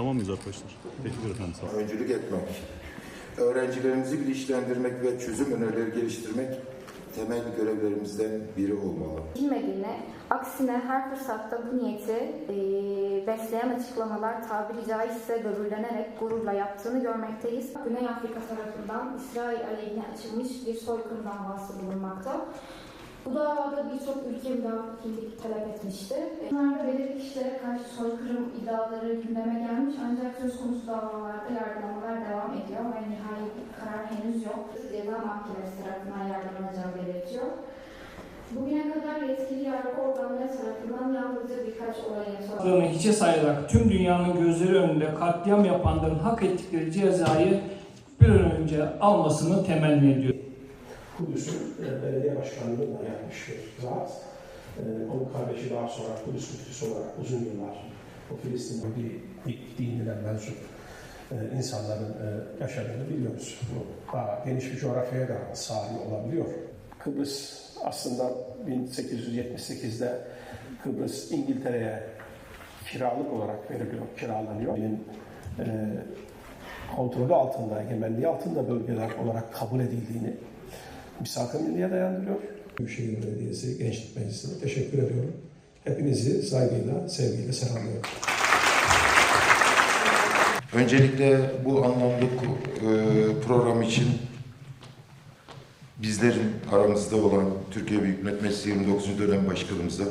Tamam mıyız arkadaşlar? Teşekkür efendim sağ olun. öncülük etmek, öğrencilerimizi bilinçlendirmek ve çözüm önerileri geliştirmek temel görevlerimizden biri olmalı. Bilmediğine, aksine her fırsatta bu niyeti e, besleyen açıklamalar tabiri caizse böbürlenerek gururla yaptığını görmekteyiz. Güney Afrika tarafından İsrail aleyhine açılmış bir soykırım davası bulunmakta. Bu davada birçok ülke müdafilik talep etmişti. Bunlarda belirli kişilere karşı soykırım iddiaları gündeme gelmiş ancak söz konusu davalarda yargılamalar devam ediyor ve nihai karar henüz yok. Ceza mahkemesi tarafından yargılanacağı belirtiyor. Bugüne kadar yetkili yargı organları tarafından yalnızca birkaç olayın Haklarını hiçe sayarak tüm dünyanın gözleri önünde katliam yapanların hak ettikleri cezayı bir an önce almasını temenni ediyor. Kudüs'ün e, belediye başkanlığıyla yapmış bir zat. E, onun kardeşi daha sonra Kudüs müftüsü olarak uzun yıllar o Filistin bir ilk dinine mensup e, insanların e, yaşadığını biliyoruz. Bu daha geniş bir coğrafyaya da sahip olabiliyor. Kıbrıs aslında 1878'de Kıbrıs İngiltere'ye kiralık olarak veriliyor, kiralanıyor. Benim e, kontrolü altında, egemenliği altında bölgeler olarak kabul edildiğini misak-ı milliye dayandırıyor. Büyükşehir Belediyesi Gençlik Meclisi'ne teşekkür ediyorum. Hepinizi saygıyla, sevgiyle selamlıyorum. Öncelikle bu anlamda e, program için bizlerin aramızda olan Türkiye Büyük Millet Meclisi 29. dönem başkanımıza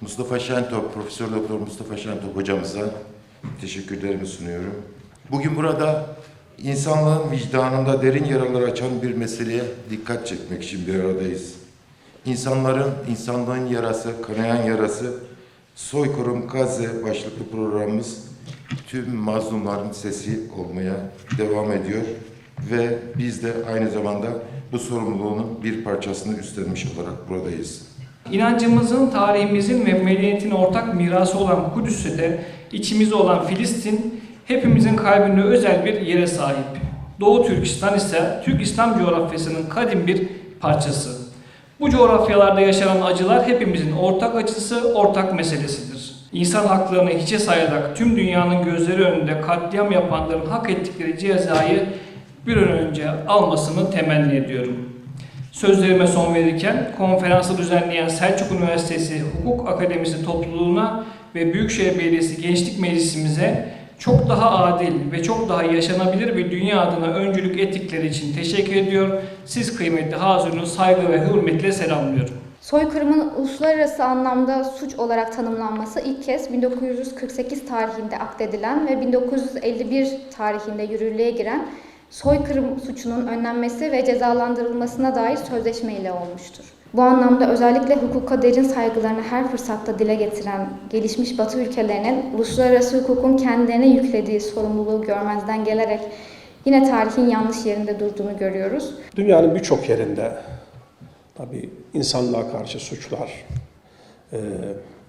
Mustafa Şentop, Profesör Doktor Mustafa Şentop hocamıza teşekkürlerimi sunuyorum. Bugün burada insanlığın vicdanında derin yaralar açan bir meseleye dikkat çekmek için bir aradayız. İnsanların, insanlığın yarası, kanayan yarası, soykırım Gazze başlıklı programımız tüm mazlumların sesi olmaya devam ediyor ve biz de aynı zamanda bu sorumluluğun bir parçasını üstlenmiş olarak buradayız. İnancımızın, tarihimizin ve medeniyetin ortak mirası olan Kudüs'te de içimizde olan Filistin hepimizin kalbinde özel bir yere sahip. Doğu Türkistan ise Türk İslam coğrafyasının kadim bir parçası. Bu coğrafyalarda yaşanan acılar hepimizin ortak acısı, ortak meselesidir. İnsan haklarını hiçe sayarak tüm dünyanın gözleri önünde katliam yapanların hak ettikleri cezayı bir an önce almasını temenni ediyorum. Sözlerime son verirken konferansı düzenleyen Selçuk Üniversitesi Hukuk Akademisi topluluğuna ve Büyükşehir Belediyesi Gençlik Meclisimize çok daha adil ve çok daha yaşanabilir bir dünya adına öncülük ettikleri için teşekkür ediyor. Siz kıymetli hazırını saygı ve hürmetle selamlıyorum. Soykırımın uluslararası anlamda suç olarak tanımlanması ilk kez 1948 tarihinde akdedilen ve 1951 tarihinde yürürlüğe giren soykırım suçunun önlenmesi ve cezalandırılmasına dair sözleşme ile olmuştur. Bu anlamda özellikle hukuka derin saygılarını her fırsatta dile getiren gelişmiş Batı ülkelerinin uluslararası hukukun kendilerine yüklediği sorumluluğu görmezden gelerek yine tarihin yanlış yerinde durduğunu görüyoruz. Dünyanın birçok yerinde tabii insanlığa karşı suçlar, e,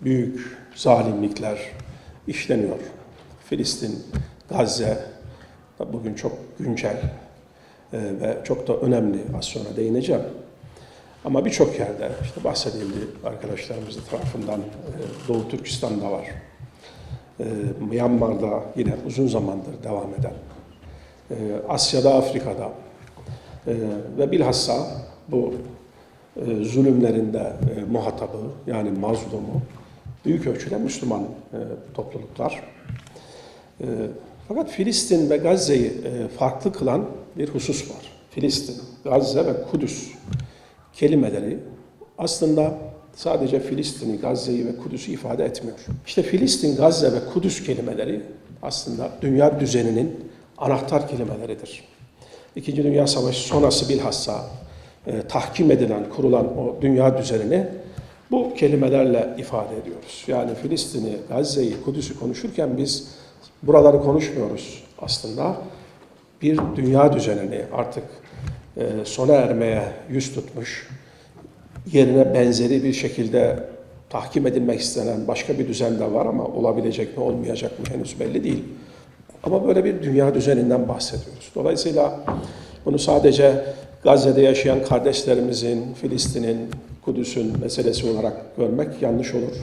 büyük zalimlikler işleniyor. Filistin, Gazze bugün çok güncel e, ve çok da önemli. Az sonra değineceğim. Ama birçok yerde işte bahsedildi arkadaşlarımız tarafından e, Doğu Türkistan'da var. E, Myanmar'da yine uzun zamandır devam eden. e, Asya'da, Afrika'da ve bilhassa bu e, zulümlerinde muhatabı yani mazlumu büyük ölçüde Müslüman topluluklar. Fakat Filistin ve Gazze'yi farklı kılan bir husus var. Filistin, Gazze ve Kudüs kelimeleri aslında sadece Filistin'i, Gazze'yi ve Kudüs'ü ifade etmiyor. İşte Filistin, Gazze ve Kudüs kelimeleri aslında dünya düzeninin anahtar kelimeleridir. İkinci Dünya Savaşı sonrası bilhassa e, tahkim edilen, kurulan o dünya düzenini bu kelimelerle ifade ediyoruz. Yani Filistin'i, Gazze'yi, Kudüs'ü konuşurken biz buraları konuşmuyoruz aslında. Bir dünya düzenini artık e, sona ermeye yüz tutmuş, yerine benzeri bir şekilde tahkim edilmek istenen başka bir düzen de var ama olabilecek mi olmayacak mı henüz belli değil. Ama böyle bir dünya düzeninden bahsediyoruz. Dolayısıyla bunu sadece Gazze'de yaşayan kardeşlerimizin, Filistin'in, Kudüs'ün meselesi olarak görmek yanlış olur.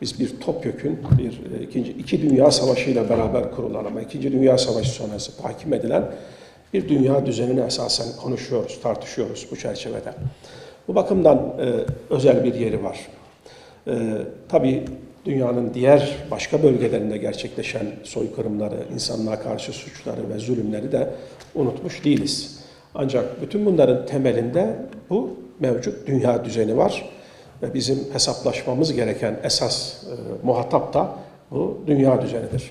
biz bir topyekün bir e, ikinci iki dünya savaşı ile beraber kurulan ama ikinci dünya savaşı sonrası tahkim edilen bir dünya düzenini esasen konuşuyoruz, tartışıyoruz bu çerçevede. Bu bakımdan e, özel bir yeri var. E, tabii dünyanın diğer başka bölgelerinde gerçekleşen soykırımları, insanlığa karşı suçları ve zulümleri de unutmuş değiliz. Ancak bütün bunların temelinde bu mevcut dünya düzeni var ve bizim hesaplaşmamız gereken esas e, muhatap da bu dünya düzenidir.